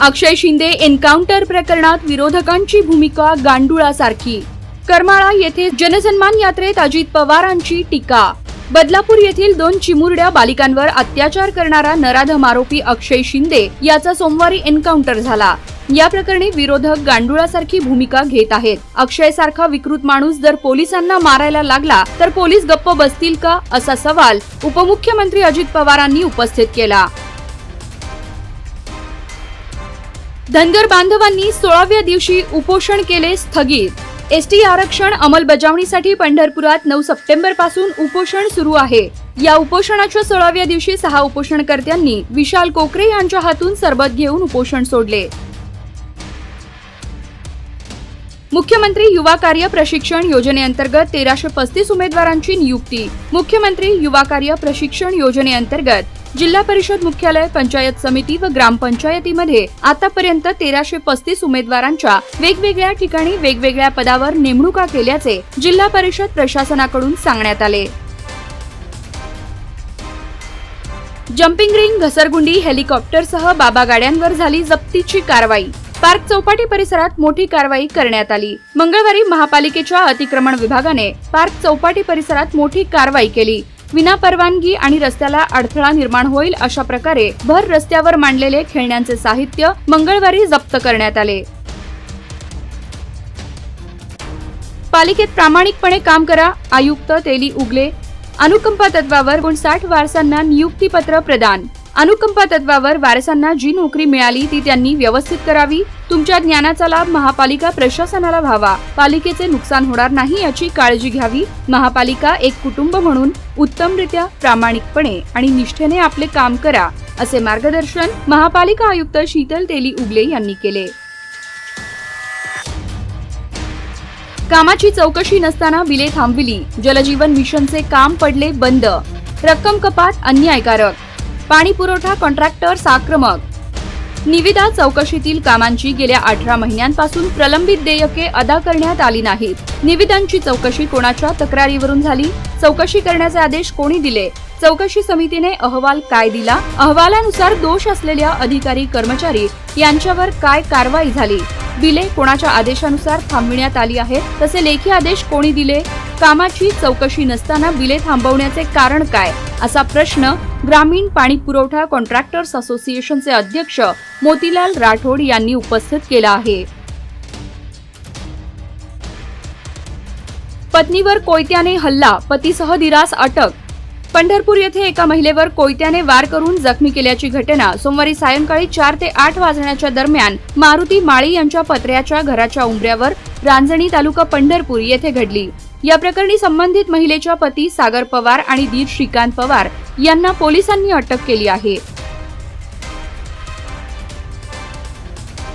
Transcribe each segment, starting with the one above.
अक्षय Shinde encounter प्रकरणात विरोधकांची भूमिका गांडुळासारखी. करमाळा येथे जनसन्मान यात्रेत अजित पवारांची टीका. बदलापूर येथील दोन चिमुरड्या बालिकांवर अत्याचार करणारा नराधम आरोपी अक्षय शिंदे याचा सोमवारी एन्काउंटर झाला. या प्रकरणी विरोधक गांडुळासारखी भूमिका घेत आहेत. अक्षय सारखा विकृत माणूस जर पोलिसांना मारायला लागला तर पोलीस गप्प बसतील का? असा सवाल उपमुख्यमंत्री अजित पवारांनी उपस्थित केला. धनगर बांधवांनी सोळाव्या दिवशी उपोषण केले स्थगित. एसटी आरक्षण अंमलबजावणीसाठी पंढरपुरात नऊ सप्टेंबरपासून उपोषण सुरू आहे. या उपोषणाच्या सोळाव्या दिवशी सहा उपोषणकर्त्यांनी विशाल कोकरे यांच्या हातून सरबत घेऊन उपोषण सोडले. मुख्यमंत्री युवा कार्य प्रशिक्षण योजनेअंतर्गत तेराशे पस्तीस उमेदवारांची नियुक्ती. मुख्यमंत्री युवा कार्य प्रशिक्षण योजनेअंतर्गत जिल्हा परिषद मुख्यालय पंचायत समिती व ग्रामपंचायतीमध्ये आतापर्यंत तेराशे पस्तीस उमेदवारांच्या वेगवेगळ्या ठिकाणी वेगवेगळ्या पदावर नेमणुका केल्याचे जिल्हा परिषद प्रशासनाकडून सांगण्यात आले. जम्पिंग रिंग घसरगुंडी हेलिकॉप्टरसह बाबा गाड्यांवर झाली जप्तीची कारवाई. पार्क चौपाटी परिसरात मोठी कारवाई करण्यात आली. मंगळवारी महापालिकेच्या अतिक्रमण विभागाने पार्क चौपाटी परिसरात मोठी कारवाई केली. विना परवानगी आणि रस्त्याला अडथळा निर्माण होईल अशा प्रकारे भर रस्त्यावर मांडलेले खेळण्यांचे साहित्य मंगळवारी जप्त करण्यात आले. पालिकेत प्रामाणिकपणे काम करा आयुक्त तेली उगले. अनुकंपा तत्वावर गुणसाठ वारसांना नियुक्तीपत्र प्रदान. अनुकंपा तत्वावर वारसांना जी नोकरी मिळाली ती त्यांनी व्यवस्थित करावी. तुमच्या ज्ञानाचा लाभ महापालिका प्रशासनाला व्हावा. पालिकेचे नुकसान होणार नाही याची काळजी घ्यावी. महापालिका एक कुटुंब म्हणून उत्तमरित्या प्रामाणिकपणे आणि निष्ठेने आपले काम करा असे मार्गदर्शन महापालिका आयुक्त शीतल तेली उगले यांनी केले. कामाची चौकशी नसताना बिले थांबविली. जलजीवन मिशनचे काम पडले बंद. रक्कम कपात अन्यायकारक. पाणी पुरवठा कॉन्ट्रॅक्टर आक्रमक. निविदा चौकशीतील कामांची गेल्या अठरा महिन्यांपासून प्रलंबित देयके अदा करण्यात आली नाहीत. निविदांची चौकशी कोणाच्या तक्रारीवरून झाली? चौकशी करण्याचे आदेश कोणी दिले? चौकशी समितीने अहवाल काय दिला? अहवालानुसार दोष असलेल्या अधिकारी कर्मचारी यांच्यावर काय कारवाई झाली? बिले कोणाच्या आदेशानुसार थांबविण्यात आली आहेत? तसे लेखी आदेश कोणी दिले? कामाची चौकशी नसताना बिले थांबवण्याचे कारण काय? असा प्रश्न ग्रामीण पाणी पुरवठा कॉन्ट्रॅक्टर्स असोसिएशनचे अध्यक्ष मोतीलाल राठोड यांनी उपस्थित केला आहे. पत्नीवर कोयत्याने हल्ला पतीसह दिरास अटक. पंढरपूर येथे एका महिलेवर कोयत्याने वार करून जखमी केल्याची घटना सोमवारी सायंकाळी चार ते आठ वाजण्याच्या दरम्यान मारुती माळी यांच्या पत्र्याच्या घराच्या उंबऱ्यावर रांजणी तालुका पंढरपूर येथे घडली. या प्रकरणी संबंधित महिलेच्या पती सागर पवार आणि दीर श्रीकांत पवार यांना पोलिसांनी अटक केली आहे.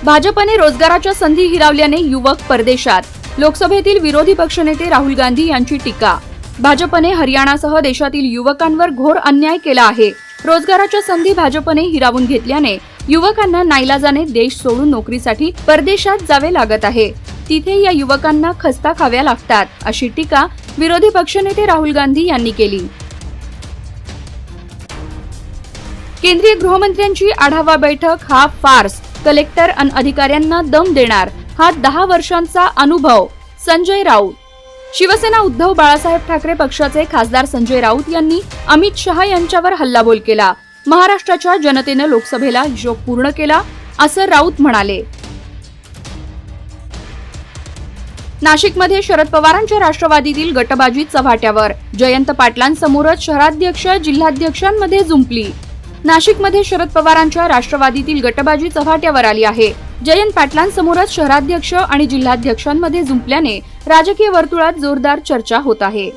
भाजपने रोजगाराच्या संधी हिरावल्याने युवक परदेशात. लोकसभेतील विरोधी पक्षनेते राहुल गांधी यांची टीका. भाजपने हरियाणासह देशातील युवकांवर घोर अन्याय केला आहे. रोजगाराच्या संधी भाजपने हिरावून घेतल्याने युवकांना नाईलाजाने देश सोडून नोकरीसाठी परदेशात जावे लागत आहे. तिथे या युवकांना खस्ता खाव्या लागतात अशी टीका विरोधी पक्षनेते राहुल गांधी यांनी केली. केंद्रीय गृहमंत्र्यांची आढावा बैठक हा फार्स. कलेक्टर अन अधिकाऱ्यांना दम देणार हा दहा वर्षांचा अनुभव. संजय राऊत. शिवसेना उद्धव बाळासाहेब ठाकरे पक्षाचे खासदार संजय राऊत यांनी अमित शहा यांच्यावर हल्लाबोल केला. महाराष्ट्राच्या जनतेनं लोकसभेला योग पूर्ण केला असं राऊत म्हणाले. नाशिकमध्ये शरद पवारांच्या राष्ट्रवादीतील गटबाजी चव्हाट्यावर. जयंत पाटलांसमोरच शहराध्यक्ष जिल्हाध्यक्षांमध्ये जुंपली. नाशिकमध्ये शरद पवारांच्या राष्ट्रवादीतील गटबाजी चव्हाट्यावर आली आहे. जयंत पाटलांसमोरच शहराध्यक्ष आणि जिल्हाध्यक्षांमध्ये जुंपल्याने राजकीय वर्तुळात जोरदार चर्चा होत आहे.